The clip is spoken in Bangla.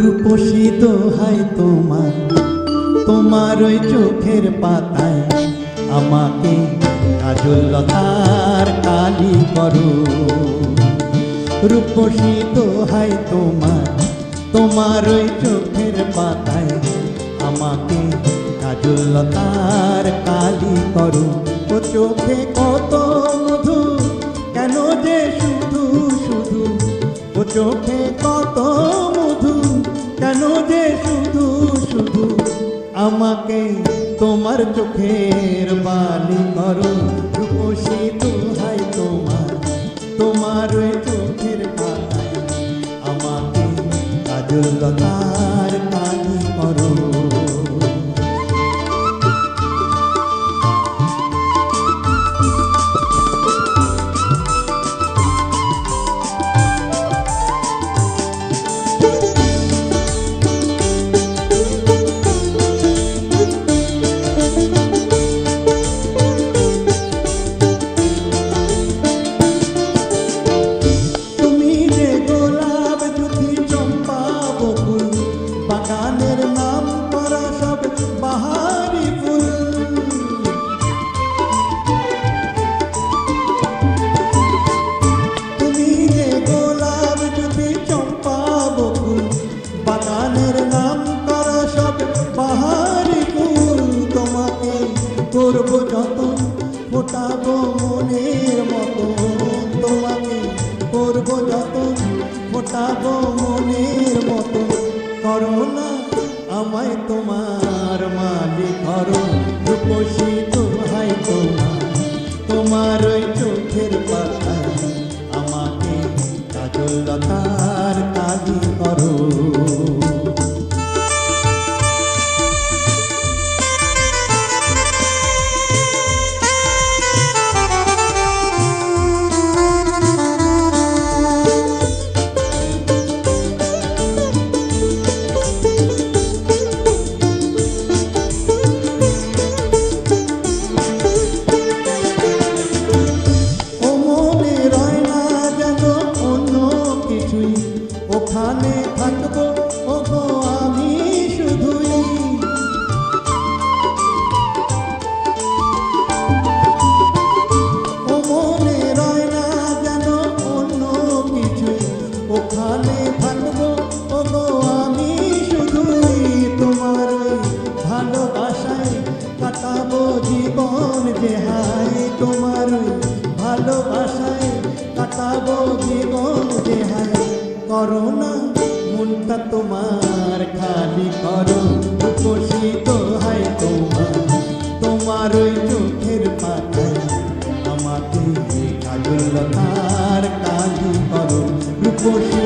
রূপসী দোহাই তোমার তোমার ওই চোখের পাতায়। আমাকে কাজল লতার কালি করো। রূপসী দোহাই তোমার তোমার ওই চোখের পাতায়। আমাকে কাজল লতার কালি করো। ও চোখে কত চোখে কত মধু, কেন যে শুধু শুধু আমাকে তোমার চোখের বালি করো? রূপসী দোহাই তোমার তোমার চোখের পাতায় আমাকে কাজল লতার কালি করো। ফোটাবো মনের মতো। করো না আমায় তোমার মালি করো রূপসী তোমায় তোমার তোমার ওই চোখের পাতায় থাকব রয় যেন অন্য ও আমি শুধুই। তোমার ভালোবাসায় কাটাবো জীবন যে হায়, তোমার ভালোবাসায় কাটাবো জীবন যে হায়। মনটা তোমার খালি করো রূপসী হয় তোমার। তোমার ওই চোখের পাতায় আমাকে কাজল লতার কালি করো রূপসী